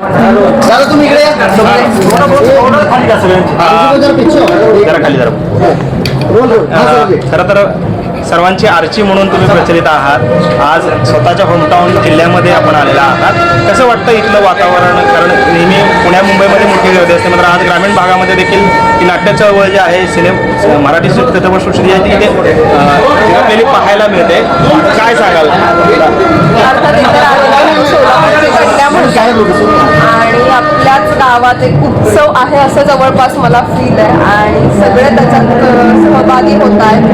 दादा तुम्ही इकडे जा. खरं तर सर्वांची आरची म्हणून तुम्ही प्रचलित आहात. आज स्वतःच्या होमटाऊन जिल्ह्यामध्ये आपण आलेला आहात. कसं वाटतं इथलं वातावरण? कारण नेहमी पुण्या मुंबईमध्ये मोठी गर्दी असते. मात्र आज ग्रामीण भागामध्ये देखील ही नाट्य चळवळ जी आहे सिने मराठी चित्रपटसृष्टी आहे ती इथे पाहायला मिळते. काय सांगाल? आपल्याच गावात एक उत्सव आहे असं जवळपास मला फील आहे. आणि सगळे त्याच्यात सहभागी होत आहेत.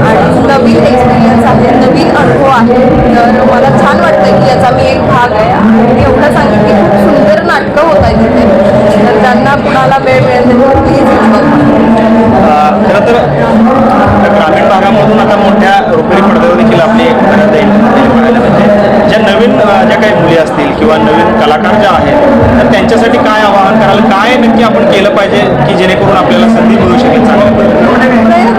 आणि नवीन एक्सपिरियन्स आहे नवीन अनुभव आहे. तर मला छान वाटतं की याचा मी एक भाग आहे. आणि एवढं सांगेन की खूप सुंदर नाटकं होत आहेत तिथे तर त्यांना कुणाला वेळ मिळेल तर प्लीज खरं तर ग्रामीण भागामधून आता मोठ्या रुपेरी पडद्यावर देखील आपली घरात येईल ते पाहायला मिळते ज्या नवीन अ, मुली असतील किंवा नवीन कलाकार ज्या आहेत तर त्यांच्यासाठी काय आवाहन कराल? काय नक्की आपण केलं पाहिजे की जेणेकरून आपल्याला संधी मिळू शकेल चांगल्या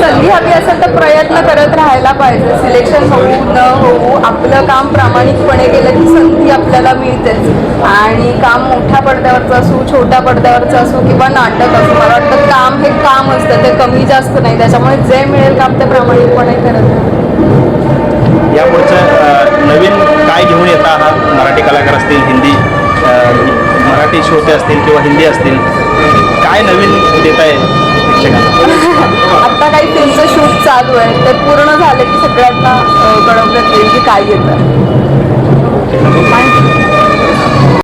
संधी हवी असेल तर प्रयत्न करत राहायला पाहिजे. सिलेक्शन होऊ न होऊ आपलं काम प्रामाणिकपणे केलं की संधी आपल्याला मिळतेच. आणि काम मोठ्या पडद्यावरचं असो छोट्या पडद्यावरचं असो किंवा नाटक असो मला वाटतं काम हे काम असतं ते कमी जास्त नाही. त्याच्यामुळे जे मिळेल काम ते प्रामाणिकपणे करत अ, नवीन काय घेऊन येता आहात मराठी कलाकार असतील हिंदी मराठी श्रोते असतील किंवा हिंदी असतील काय नवीन देत आहे प्रेक्षकांना? आत्ता काही फिल्मचं शूट चालू आहे ते पूर्ण झालं की सगळ्यांना अं, कळवण्यात येईल की काय येतं.